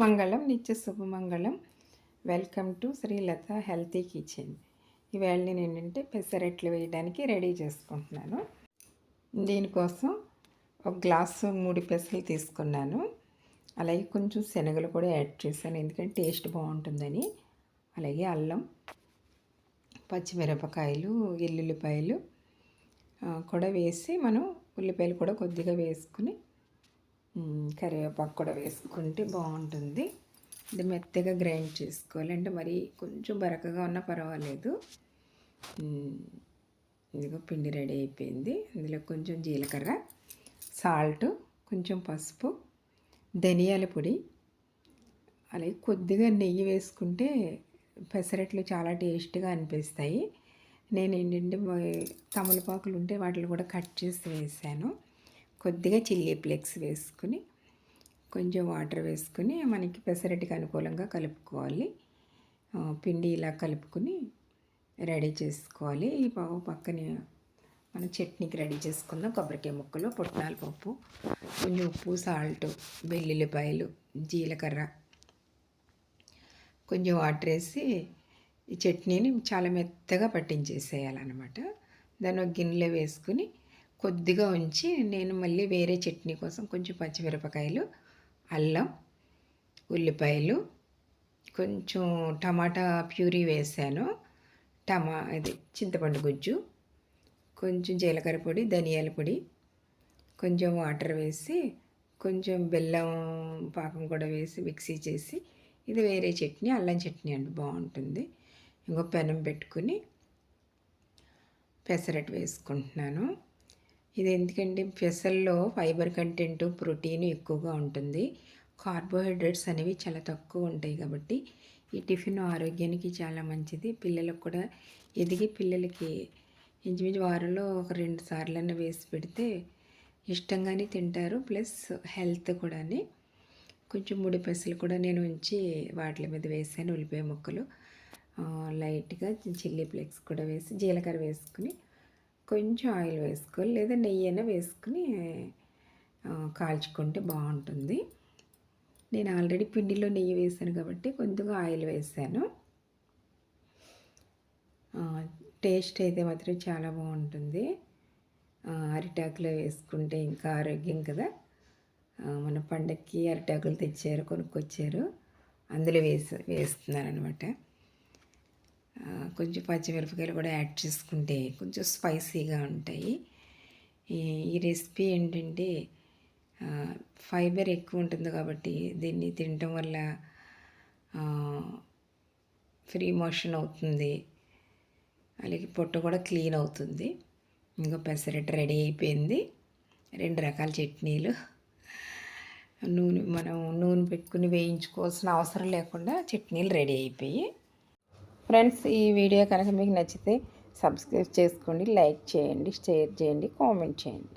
మంగళం నిత్య శుభమంగళం welcome to Srilatha healthy kitchen. ఈవేళ నేను ఏంటంటే పెసరెట్లు వేయడానికి రెడీ చేసుకుంటున్నాను. దీనికోసం ఒక గ్లాసు మూడు పెసలు తీసుకున్నాను. అలాగే కొంచెం శనగలు కూడా యాడ్ చేశాను ఎందుకంటే టేస్ట్ బాగుంటుందని. అలాగే అల్లం పచ్చిమిరపకాయలు ఎల్లుల్లిపాయలు కూడా వేసి మనం ఉల్లిపాయలు కూడా కొద్దిగా వేసుకుని కరివేపాకు కూడా వేసుకుంటే బాగుంటుంది. ఇది మెత్తగా గ్రైండ్ చేసుకోవాలి. అంటే మరి కొంచెం బరకగా ఉన్నా పర్వాలేదు. ఇదిగో పిండి రెడీ అయిపోయింది. ఇందులో కొంచెం జీలకర్ర సాల్ట్ కొంచెం పసుపు ధనియాల పొడి అలాగే కొద్దిగా నెయ్యి వేసుకుంటే పెసరట్లు చాలా టేస్ట్గా అనిపిస్తాయి. నేను ఏంటంటే తమలపాకులు ఉంటే వాటిని కూడా కట్ చేసి వేసాను. కొద్దిగా చిల్లీ ఫ్లేక్స్ వేసుకుని కొంచెం వాటర్ వేసుకుని మనకి పెసరటికి అనుకూలంగా కలుపుకోవాలి. పిండి ఇలా కలుపుకొని రెడీ చేసుకోవాలి. ఈ పావు పక్కన మనం చట్నీకి రెడీ చేసుకుందాం. కొబ్బరికాయ ముక్కలు పుట్నాల పప్పు కొంచెం ఉప్పు సాల్ట్ వెల్లుల్లిపాయలు జీలకర్ర. కొంచెం వాటర్ వేసి ఈ చట్నీని చాలా మెత్తగా పట్టించేసేయాలన్నమాట. దాన్ని ఒక గిన్నెలో వేసుకుని కొద్దిగా ఉంచి నేను మళ్ళీ వేరే చట్నీ కోసం కొంచెం పచ్చిమిరపకాయలు అల్లం ఉల్లిపాయలు కొంచెం టమాటా ప్యూరీ వేసాను. టమా అది చింతపండు గుజ్జు కొంచెం జీలకర్ర పొడి ధనియాల పొడి కొంచెం వాటర్ వేసి కొంచెం బెల్లం పాకం కూడా వేసి మిక్సీ చేసి ఇది వేరే చట్నీ అల్లం చట్నీ అండి బాగుంటుంది. ఇంకో పెనం పెట్టుకుని పెసరట్టు వేసుకుంటున్నాను. ఇది ఎందుకంటే పెసల్లో ఫైబర్ కంటెంట్ ప్రోటీన్ ఎక్కువగా ఉంటుంది. కార్బోహైడ్రేట్స్ అనేవి చాలా తక్కువ ఉంటాయి కాబట్టి ఈ టిఫిన్ ఆరోగ్యానికి చాలా మంచిది. పిల్లలకు కూడా ఎదిగి పిల్లలకి ఇంచుమించు వారంలో ఒక రెండు సార్లన్నా వేసి పెడితే ఇష్టంగానే తింటారు. ప్లస్ హెల్త్ కూడా కొంచెం ముడి పెసలు కూడా నేను ఉంచి వాటి మీద వేసాను. ఉల్లిపాయ ముక్కలు. లైట్గా చిల్లీ ఫ్లేక్స్ కూడా వేసి జీలకర్ర వేసుకుని కొంచెం ఆయిల్ వేసుకోవాలి లేదా నెయ్యి అయినా వేసుకుని కాల్చుకుంటే బాగుంటుంది. నేను ఆల్రెడీ పిండిలో నెయ్యి వేసాను కాబట్టి కొద్దిగా ఆయిల్ వేసాను. టేస్ట్ అయితే మాత్రం చాలా బాగుంటుంది. అరిటాకులో వేసుకుంటే ఇంకా ఆరోగ్యం కదా. మన పండక్కి అరిటాకులు తెచ్చారు కొనుక్కొచ్చారు. అందులో వేసి వేస్తున్నారు అనమాట కొంచెం పచ్చిమిరపకాయలు కూడా యాడ్ చేసుకుంటే కొంచెం స్పైసీగా ఉంటాయి. ఈ రెసిపీ ఏంటంటే ఫైబర్ ఎక్కువ ఉంటుంది కాబట్టి దీన్ని తినటం వల్ల ఫ్రీ మోషన్ అవుతుంది. అలాగే పొట్ట కూడా క్లీన్ అవుతుంది. ఇంకా పెసరట్టు రెడీ అయిపోయింది. రెండు రకాల చట్నీలు. నూనె మనం నూనె పెట్టుకుని వేయించుకోవాల్సిన అవసరం లేకుండా చట్నీలు రెడీ అయిపోయి ఫ్రెండ్స్ ఈ వీడియో కనుక మీకు నచ్చితే సబ్స్క్రైబ్ చేసుకోండి లైక్ చేయండి షేర్ చేయండి కామెంట్ చేయండి.